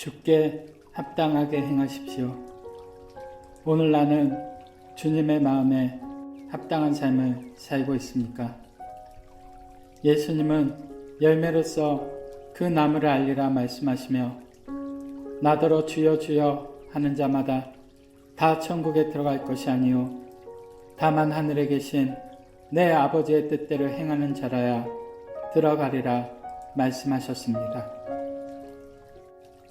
주께 합당하게 행하십시오. 오늘 나는 주님의 마음에 합당한 삶을 살고 있습니까? 예수님은 열매로서 그 나무를 알리라 말씀하시며 나더러 주여 주여 하는 자마다 다 천국에 들어갈 것이 아니요 다만 하늘에 계신 내 아버지의 뜻대로 행하는 자라야 들어가리라 말씀하셨습니다.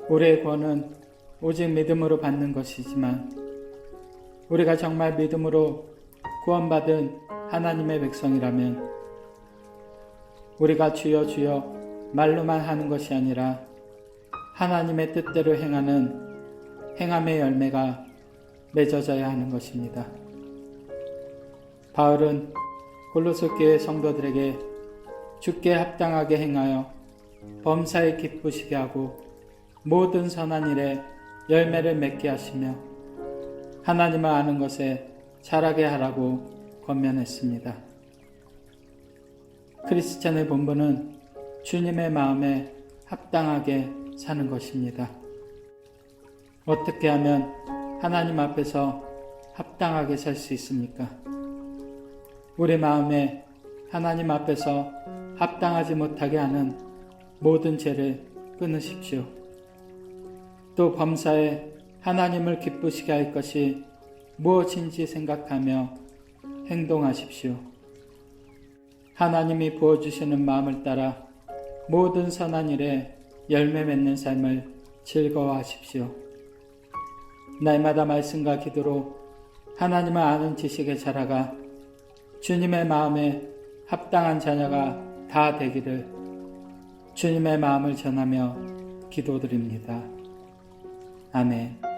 우리의 구원은 오직 믿음으로 받는 것이지만 우리가 정말 믿음으로 구원받은 하나님의 백성이라면 우리가 주여 주여 말로만 하는 것이 아니라 하나님의 뜻대로 행하는 행함의 열매가 맺어져야 하는 것입니다. 바울은 골로새 교회 성도들에게 주께 합당하게 행하여 범사에 기쁘시게 하고 모든 선한 일에 열매를 맺게 하시며 하나님을 아는 것에 자라게 하라고 권면했습니다. 크리스찬의 본분은 주님의 마음에 합당하게 사는 것입니다. 어떻게 하면 하나님 앞에서 합당하게 살 수 있습니까? 우리 마음에 하나님 앞에서 합당하지 못하게 하는 모든 죄를 끊으십시오. 또 범사에 하나님을 기쁘시게 할 것이 무엇인지 생각하며 행동하십시오. 하나님이 부어주시는 마음을 따라 모든 선한 일에 열매 맺는 삶을 즐거워하십시오. 날마다 말씀과 기도로 하나님을 아는 지식에 자라가 주님의 마음에 합당한 자녀가 다 되기를 주님의 마음을 전하며 기도드립니다. 아멘.